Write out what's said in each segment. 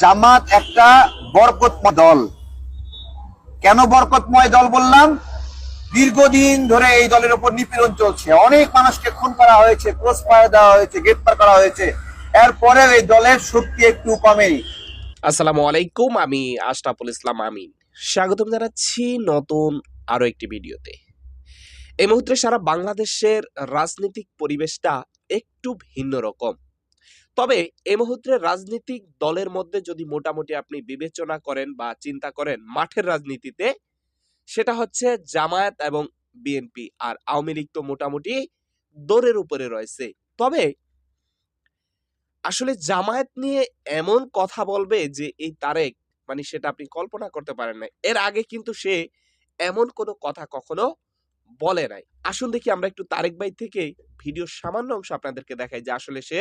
জামাত একটা বরকতময় দল। কেন বরকতময় দল বললাম? দীর্ঘদিন ধরে এই দলের উপর নিপীড়ন চলছে। অনেক মানুষকে খুন করা হয়েছে ক্রস ফায়ার দেওয়া হয়েছে, গ্রেপ্তার করা হয়েছে। এরপরে এই দলের শক্তি একটু কমেনি আসসালামু আলাইকুম, আমি আশরাফুল ইসলাম আমিন। স্বাগতম জানাচ্ছি নতুন আরও একটি ভিডিওতে। এই মুহূর্তে সারা বাংলাদেশের রাজনৈতিক পরিবেশটা একটু ভিন্ন রকম। তবে এই মুহূর্তে রাজনৈতিক দলের মধ্যে যদি মোটামুটি আপনি বিবেচনা করেন বা চিন্তা করেন মাঠের রাজনীতিতে, সেটা হচ্ছে জামায়াত এবং বিএনপি। আর আওয়ামী লীগ তো মোটামুটি দৌড়ের উপরে রয়েছে। তবে আসলে জামায়াত নিয়ে এমন কথা বলবে যে এই তারেক মানে সেটা আপনি কল্পনা করতে পারেন না এর আগে কিন্তু সে এমন কোনো কথা কখনো বলে নাই। আসুন দেখি আমরা একটু তারেক ভাই থেকে ভিডিওর সামান্য অংশ আপনাদেরকে দেখাই যে আসলে সে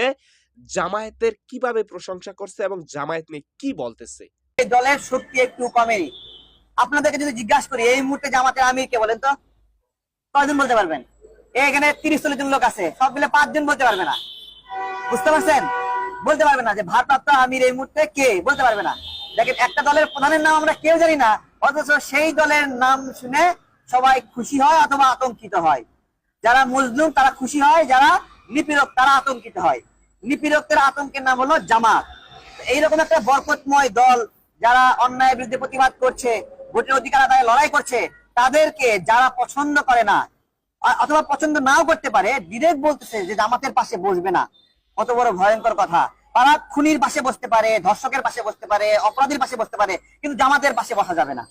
জামায়াতের কীভাবে প্রশংসা করছে এবং জামায়াত নিয়ে কি বলতেছে। দলের শক্তি একটু কমেনি আপনাদেরকে যদি জিজ্ঞাসা করি, এই মুহূর্তে জামাতের আমির কে বলেন তো? কয়জন বলতে পারবেন? এখানে তিরিশ চল্লিশ জন লোক আছে, সব মিলে পাঁচজন বলতে পারবে না। বুঝতে পারছেন? বলতে পারবে না যে ভারপ্রাপ্ত আমির এই মুহূর্তে কে? বলতে পারবে না। দেখেন, একটা দলের প্রধানের নাম আমরা কেউ জানি না, অথচ সেই দলের নাম শুনে সবাই খুশি হয় অথবা আতঙ্কিত হয়। যারা মজলুম, তারা খুশি হয়, যারা নিপীড়ক, তারা আতঙ্কিত হয়। নিপীড়কদের আতঙ্কের নাম হলো জামাত। এইরকম একটা বরকতময় দল যারা অন্যায়ের বিরুদ্ধে প্রতিবাদ করছে, ভোটের অধিকার আদায়ে লড়াই করছে, তাদেরকে যারা পছন্দ করে না অথবা পছন্দ নাও করতে পারে ডিরেক্ট বলতেছে যে জামাতের পাশে বসবে না। কত বড় ভয়ঙ্কর কথা। তারা খুনির পাশে বসতে পারে, ধর্ষকের পাশে বসতে পারে, অপরাধীর পাশে বসতে পারে, কিন্তু জামাতের পাশে বসা যাবে না।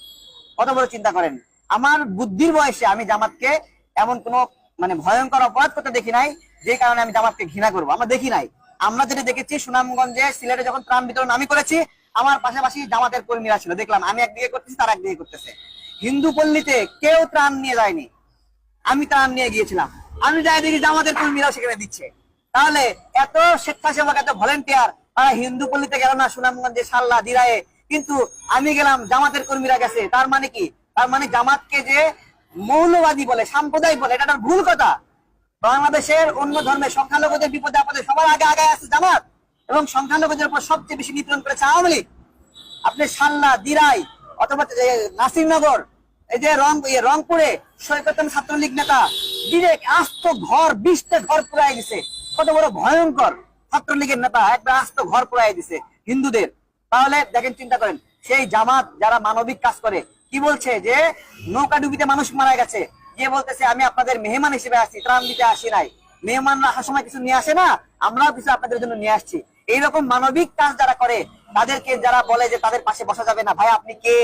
কত বড় চিন্তা করেন? আমার বুদ্ধির বয়সে আমি জামাতকে এমন কোন মানে ভয়ঙ্কর অপরাধ করতে দেখি নাই, যে কারণে আমি জামাতকে ঘৃণা করব। আমরা দেখি নাই। আমরা যেটা দেখেছি, সুনামগঞ্জে সিলেটে যখন ত্রাণ বিতরণ আমি করেছি, আমার পাশাপাশি জামাতের কর্মীরা ছিল। দেখলাম, আমি একদিকে করতেছি, তারা একদিকে করতেছে। হিন্দু পল্লীতে কেউ ত্রাণ নিয়ে যায়নি। আমি ত্রাণ নিয়ে গিয়েছিলাম। আমি যাই দেখি জামাতের কর্মীরাও সেখানে দিচ্ছে। তাহলে এত স্বেচ্ছাসেবক, এত ভলেন্টিয়ার, তারা হিন্দু পল্লীতে গেল না, সুনামগঞ্জে সাল্লা দিরায়ে। কিন্তু আমি গেলাম, জামাতের কর্মীরা গেছে। তার মানে কি? তার মানে জামাতকে যে মৌলবাদী বলে, সাম্প্রদায়িক বলে, এটা ভুল কথা। বাংলাদেশের অন্য ধর্মের সংখ্যালঘুদের বিপদে আপদে সবার আগে আগে আছে জামাত এবং সংখ্যালঘুদের উপর সবচেয়ে বেশি নিপীড়ন করেছে আওয়ামী লীগ। আপনি সাল্লা দিরাই অথবা নাসিরনগর, এই যে রং রংপুরে সৈকতন ছাত্রলীগ নেতা ডিরেক্ট আস্ত ঘর, বিশটা ঘর পুরাই দিছে। কত বড় ভয়ঙ্কর ছাত্রলীগের নেতা একটা আস্ত ঘর পুরাই দিছে হিন্দুদের। তাহলে দেখেন, চিন্তা করেন, সেই জামাত যারা মানবিক কাজ করে কি বলছে যে, নৌকা ডুবিতে মানুষ মারা গেছে। গিয়ে বলতেছে, আমি আপনাদের মেহমান হিসেবে আসছি, ত্রাণ দিতে আসি নাই। মেহমানরা আসার সময় কিছু নিয়ে আসে না, আমরাও কিছু আপনাদের জন্য নিয়ে আসছি। এইরকম মানবিক কাজ যারা করে, তাদেরকে যারা বলে যে, তাদের পাশে বসা যাবে না। ভাই, আপনি কে?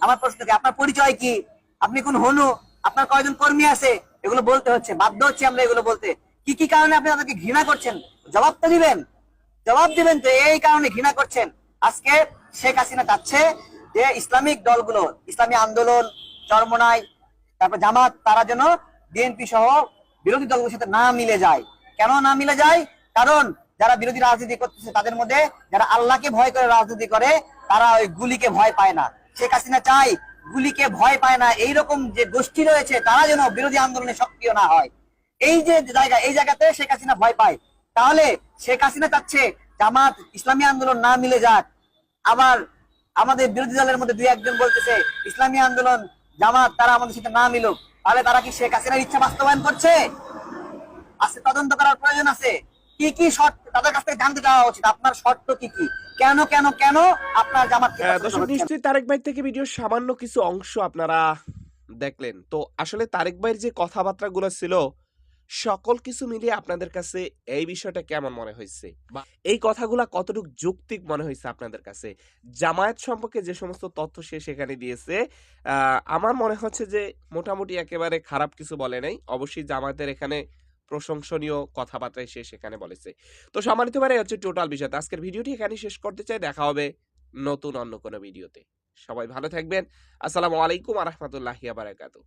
আমার প্রশ্ন কি, আপনার পরিচয় কি? আপনি কোন হনু? আপনার কয়জন কর্মী আছে? এগুলো বলতে হচ্ছে, বাধ্য হচ্ছে আমরা এগুলো বলতে। কি কি কারণে আপনি তাদেরকে ঘৃণা করছেন? জবাব তো দিবেন। জবাব দিবেন তো, এই কারণে ঘৃণা করছেন। আজকে শেখ হাসিনা চাচ্ছে যে ইসলামিক দলগুলো, ইসলামী আন্দোলন, চরমনাই, তারপর জামাত, তারা যেন বিএনপি সহ বিরোধী দলগুলোর সাথে না মিলে যায়। কেন না মিলে যায়? কারণ যারা বিরোধী রাজনীতি করতেছে, তাদের মধ্যে যারা আল্লাহকে ভয় করে রাজনীতি করে, তারা ওই গুলিকে ভয় পায় না। শেখ হাসিনা চাই গুলিকে ভয় পায় না। এইরকম যে গোষ্ঠী রয়েছে, তারা যেন বিরোধী আন্দোলনে সক্রিয় না হয়। এই যে জায়গা, এই জায়গাতে শেখ হাসিনা ভয় পায়। তাহলে শেখ হাসিনা চাচ্ছে জামাত ইসলামী আন্দোলন না মিলে যাক। আবার আমাদের বিরোধী দলের মধ্যে দুই একজন বলতেছে ইসলামী আন্দোলন জামাত তারা আমাদের সাথে না মিলুক। তাহলে তারা কি শেখ হাসিনার ইচ্ছা বাস্তবায়ন করছে? আছে তদন্ত করার প্রয়োজন আছে। কি কি শর্ত তাদের কাছ থেকে জানতে চাওয়া উচিত আপনার শর্ত কি কি? কেন কেন কেন আপনার জামাতকে আহ, পছন্দ দর্শক নিশ্চয়ই তারেক ভাই থেকে ভিডিওর সামান্য কিছু অংশ আপনারা দেখলেন। তো আসলে তারেক ভাইয়ের যে কথাবার্তাগুলো ছিল সকল কিছু মিলিয়ে আপনাদের কাছে এই বিষয়টা কেমন মনে হয়েছে বা এই কথাগুলা কতটুকু যৌক্তিক মনে হয়েছে আপনাদের কাছে? জামায়াত সম্পর্কে যে সমস্ত তথ্য সে সেখানে দিয়েছে আমার মনে হচ্ছে যে মোটামুটি একেবারে খারাপ কিছু বলে নাই। অবশ্যই জামায়াতের এখানে প্রশংসনীয় কথাবার্তাই সে সেখানে বলেছে। তো সম্মানিত পারে হচ্ছে টোটাল বিষয়। আজকের ভিডিওটি এখানে শেষ করতে চাই। দেখা হবে নতুন অন্য কোনো ভিডিওতে। সবাই ভালো থাকবেন। আসসালামু আলাইকুম আ রহমতুল্লাহি বারাকাতু।